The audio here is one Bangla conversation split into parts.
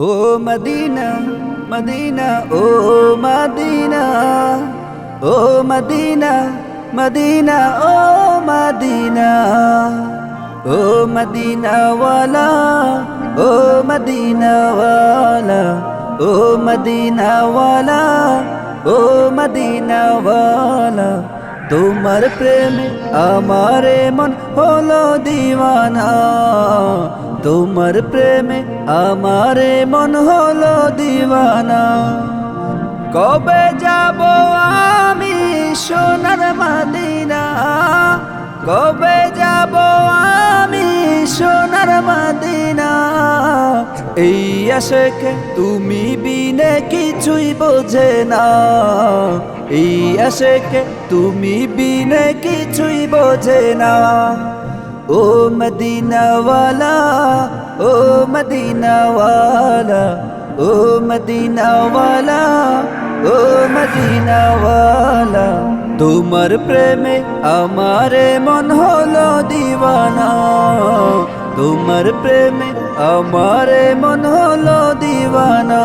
ও মদিনা মদিনা, ও মদিনা ও মদিনা মদিনা, ও মদিনা ও মদিনা ওয়ালা ও মদিনা ওয়ালা ও মদিনা ওয়ালা ও মদিনা ওয়ালা তোমার প্রেমে আমারে মন হলো দিওয়ানা। তোমার প্রেমে আমারে মন হলো দিওয়ানা। কবে যাব আমি সোনার মাদিনা? কবে যাব আমি সোনার মাদিনা? এই আশেকে তুমি বিনে কিছুই বোঝে না। এই আশেকে তুমি বিনে কিছুই বোঝে না। ও মদিনাওয়ালা ও মদিনাওয়ালা ও মদিনাওয়ালা ও মদিনাওয়ালা, তোমার প্রেমে আমারে মন হলো দিওয়ানা। তোমার প্রেমে আমারে মন হলো দিওয়ানা।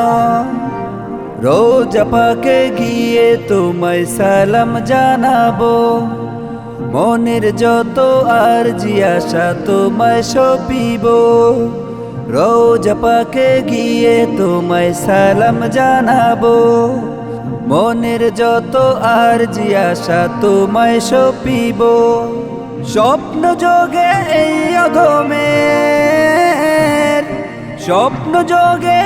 রোজ পাকে গিয়ে তোমায় সালাম জানাব। মনের যত আর জিয়াসা তোমায় সপিব। রোজ পাকে গিয়ে তোমায় সালাম জানাব। মনের যত আর জিয়াসা তোমায় সপিব। স্বপ্ন যোগে এই অধমের স্বপ্ন যোগে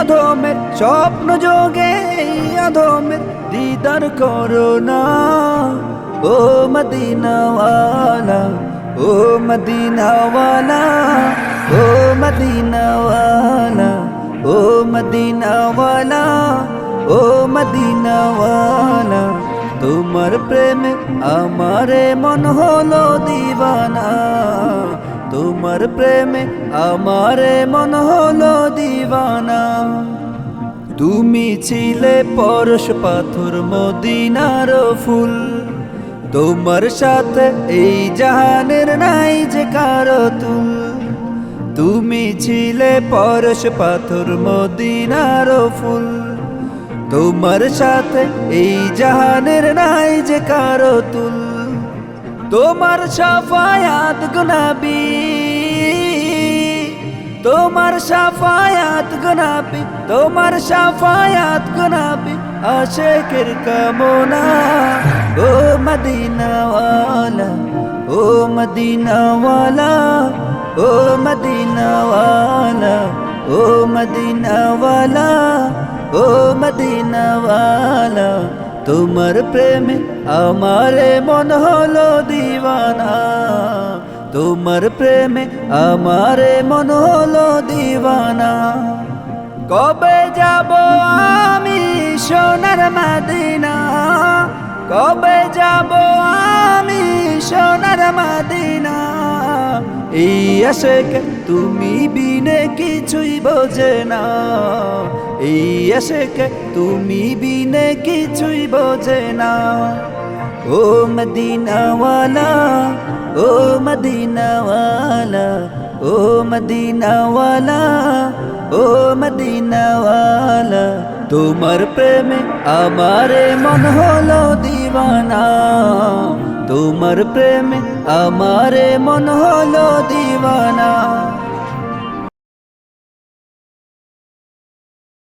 অধমের স্বপ্ন যোগে অধমের দিদার করো না ও মদিনাওয়ালা ও মদিনাওয়ালা ও মদিনাওয়ালা ও মদিনাওয়ালা ও মদিনাওয়ালা। তোমার প্রেমে আমারে মন হলো দিওয়ানা। তোমার প্রেমে আমারে মন হলো দিবানা তুমি ছিলে পরশ পাথর মদিনার ফুল। তোমার সাথে এই জাহানের নাই যে কারও তুল। তুমি ছিলে পরশ পাথর মদিনার ফুল। তোমার সাথে এই জাহানের নাই যে কারও তুল। তোমার সাফায়াত গুনাবি তোমার সাফায়াত গুনাবি তোমার সাফায়াত গুনাবি আশেকের কামনা। ও মদিনাওয়ালা ও মদিনাওয়ালা ও মদিনাওয়ালা ও মদিনাওয়ালা। তোমার প্রেমে আমারে মন হলো দিওয়ানা। তোমার প্রেমে আমারে মন হলো দিওয়ানা। কবে যাব আমি সোনার মাদিনা? কবে যাব আমি সোনার মাদিনা? এই আশেকে, তুমি বিনে কিছুই বোঝে না। এই আশেকে, তুমি বিনে কিছুই বোঝে না। ও মদিনাওয়ালা ও মদিনাওয়ালা ও মদিনাওয়ালা ও মদিনাওয়ালা, তোমার প্রেমে আমারে মন হলো দিওয়ানা। তোমার প্রেমে আমারে মন হলো দিওয়ানা।